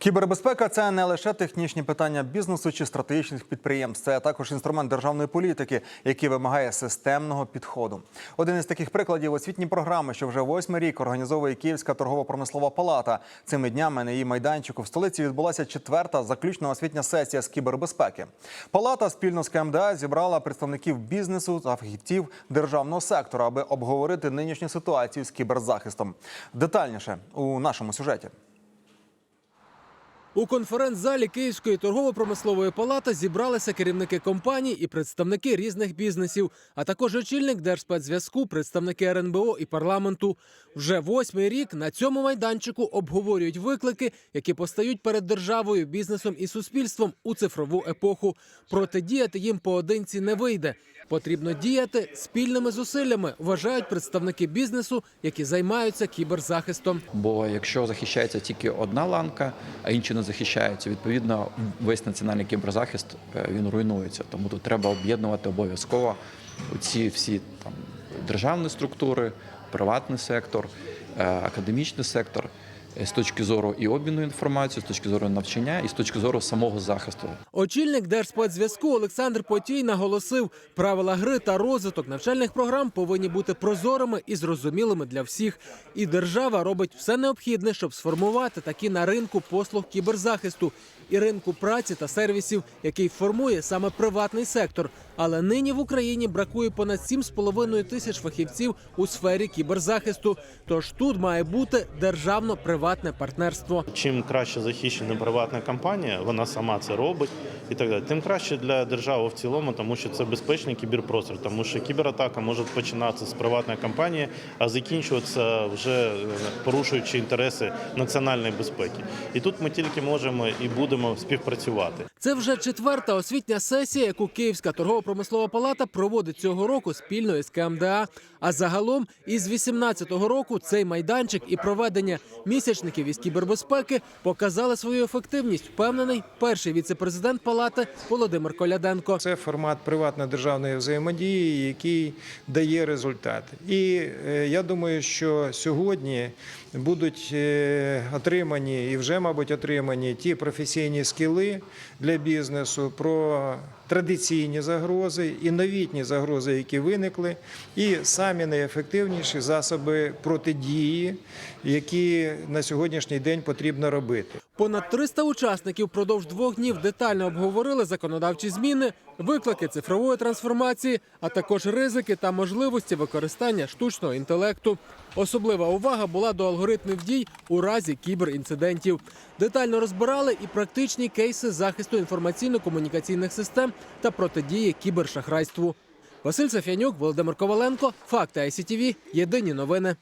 Кібербезпека це не лише технічні питання бізнесу чи стратегічних підприємств, це також інструмент державної політики, який вимагає системного підходу. Один із таких прикладів освітні програми, що вже восьмий рік організовує Київська торгово-промислова палата. Цими днями на її майданчику в столиці відбулася четверта заключна освітня сесія з кібербезпеки. Палата спільно з КМДА зібрала представників бізнесу та фахівців державного сектору, аби обговорити нинішню ситуацію з кіберзахистом. Детальніше у нашому сюжеті. У конференц-залі Київської торгово-промислової палати зібралися керівники компаній і представники різних бізнесів, а також очільник Держспецзв'язку, представники РНБО і парламенту. Вже восьмий рік на цьому майданчику обговорюють виклики, які постають перед державою, бізнесом і суспільством у цифрову епоху. Протидіяти їм поодинці не вийде. Потрібно діяти спільними зусиллями, вважають представники бізнесу, які займаються кіберзахистом. Бо якщо захищається тільки одна ланка, а інші не захищаються, відповідно весь національний кіберзахист е, він руйнується. Тому тут треба об'єднувати обов'язково ці всі там державні структури, приватний сектор, е, академічний сектор. Е, З точки зору і обміну інформацією, з точки зору навчання і з точки зору самого захисту. Очільник Держспецзв'язку Олександр Потій наголосив, правила гри та розвиток навчальних програм повинні бути прозорими і зрозумілими для всіх. І держава робить все необхідне, щоб сформувати такі на ринку послуг кіберзахисту і ринку праці та сервісів, який формує саме приватний сектор. Але нині в Україні бракує понад 7,5 тисяч фахівців у сфері кіберзахисту. Тож тут має бути державно-приватне партнерство. Чим краще захищена приватна компанія, вона сама це робить і так далі. Тим краще для держави в цілому, тому що це безпечний кіберпростір, тому що кібератака може починатися з приватної компанії, а закінчуватися вже е, порушуючи інтереси національної безпеки. І тут ми тільки можемо і будемо співпрацювати. Це вже четверта освітня сесія, яку Київська торгово-промислова палата проводить цього року спільно із КМДА. А загалом із 18-го року цей майданчик і проведення місячників із кібербезпеки показали свою ефективність. Впевнений перший віце-президент палати Володимир Коляденко. Це формат приватно-державної взаємодії, який дає результат. І е, я думаю, що сьогодні будуть е, отримані і вже, мабуть, отримані ті професійні скіли для бізнесу про традиційні загрози і новітні загрози, які виникли, і самі найефективніші засоби протидії, які на сьогоднішній день потрібно робити. Понад 300 учасників впродовж двох днів детально обговорили законодавчі зміни, виклики цифрової трансформації, а також ризики та можливості використання штучного інтелекту. Особлива увага була до алгоритмів дій у разі кіберінцидентів. Детально розбирали і практичні кейси захисту інформаційно-комунікаційних систем та протидії кібершахрайству. Василь Сафянюк, Володимир Коваленко, Факти ICTV, Єдині новини.